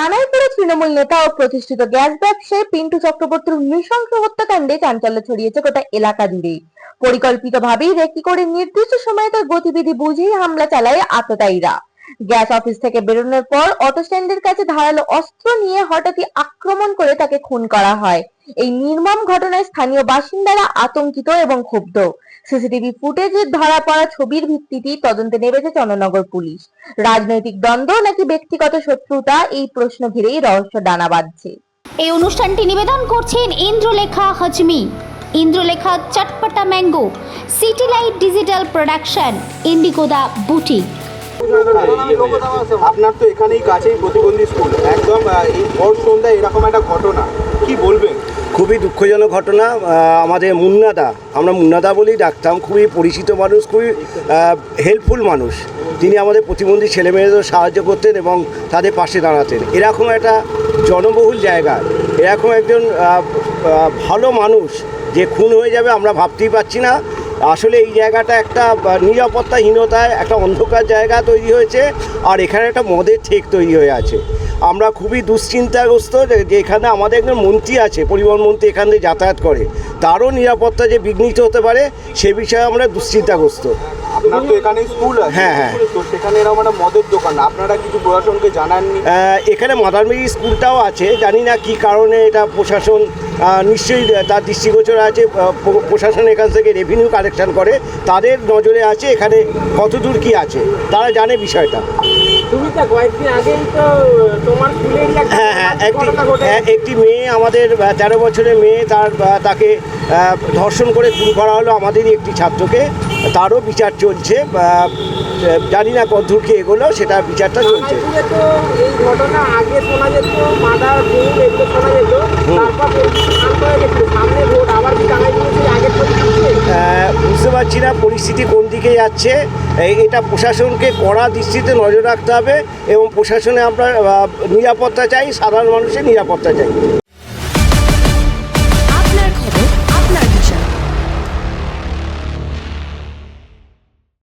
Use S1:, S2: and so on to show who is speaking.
S1: কানাইপুরে তৃণমূল নেতা ও প্রতিষ্ঠিত গ্যাস ব্যবসায়ী পিন্টু চক্রবর্তীর নৃশংস হত্যাকাণ্ডে চাঞ্চল্য ছড়িয়েছে গোটা এলাকা জুড়ে পরিকল্পিতভাবেই রেকি করে নির্দিষ্ট সময়ে তার গতিবিধি বুঝেই হামলা চালায় আততায়ীরা। গ্যাস অফিস থেকে বেরোনোর পর অটো স্ট্যান্ডের কাছে ধারালো অস্ত্র নিয়ে হঠাৎই আক্রমণ করে তাকে খুন করা হয়। এই নির্মম ঘটনায় স্থানীয় বাসিন্দারা আতঙ্কিত এবং ক্ষুব্ধ। সিসিটিভি ফুটেজে ধরা পড়া ছবির ভিত্তিতেই তদন্তে নেমেছে চন্দ্রনগর পুলিশ। রাজনৈতিক দ্বন্দ্ব নাকি ব্যক্তিগত শত্রুতা, এই প্রশ্ন ঘিরেই রহস্য দানা বাঁধছে।
S2: এই অনুষ্ঠানটি নিবেদন করছেন Indralekha হজমি। Indralekha চটপটা mango city light digital production, ইন্ডিগোদা boutique.
S3: আপনার তো এখানেই কাছেই প্রতিবন্ধী স্কুল একদম এই ভর সন্ধ্যায় এরকম একটা ঘটনা। কি বলবেন?
S4: খুবই দুঃখজনক ঘটনা। আমাদের মুন্নাদা, আমরা মুন্নাদা বলেই ডাকতাম। খুবই পরিচিত মানুষ, খুবই হেল্পফুল মানুষ। তিনি আমাদের প্রতিবন্ধী ছেলেমেয়েদের সাহায্য করতেন এবং তাদের পাশে দাঁড়াতেন। এরকম একটা জনবহুল জায়গা। এরকম একজন ভালো মানুষ যে খুন হয়ে যাবে আমরা ভাবতেই পারছি না। আসলে এই জায়গাটা একটা নিরাপত্তাহীনতায় একটা অন্ধকার জায়গা তৈরি হয়েছে আর এখানে একটা মদের ঠেক তৈরি হয়ে আছে। আমরা খুবই দুশ্চিন্তাগ্রস্ত যে- এখানে আমাদের একজন মন্ত্রী আছে পরিবহন মন্ত্রী এখান দিয়ে যাতায়াত করে। তারও নিরাপত্তা যে বিঘ্নিত হতে পারে সে বিষয়ে আমরা দুশ্চিন্তাগ্রস্ত।
S3: আপনার তো এখানেই স্কুল আছে
S4: হ্যাঁ, হ্যাঁ।
S3: তো সেখানে এরকম একটা মদের দোকান আপনারা কিছু প্রশাসনকে জানাননি?
S4: এখানে মাদারমেরি স্কুলটাও আছে জানি না কি কারণে এটা প্রশাসন নিশ্চয়ই তার দৃষ্টিগোচর আছে প্রশাসন এখান থেকে রেভিনিউ কালেকশন করে তাদের নজরে আছে এখানে কতদূর কী আছে তারা জানে বিষয়টা। হ্যাঁ হ্যাঁ একটি হ্যাঁ, একটি মেয়ে আমাদের তেরো বছরের মেয়ে তার তাকে ধর্ষণ করে খুন করা হলো আমাদেরই একটি ছাত্রকে তারও বিচার চলছে জানি না কতদূর কি এগোলো সেটা বিচারটা চলছে।
S5: এই ঘটনা আগে শোনা যেত মাদার এগুলো শোনা যেত
S4: পারছি না, পরিস্থিতি কোন দিকে যাচ্ছে এটা প্রশাসনকে কড়া দৃষ্টিতে নজর রাখতে হবে এবং প্রশাসনে আমরা নিরাপত্তা চাই, সাধারণ মানুষের নিরাপত্তা চাই।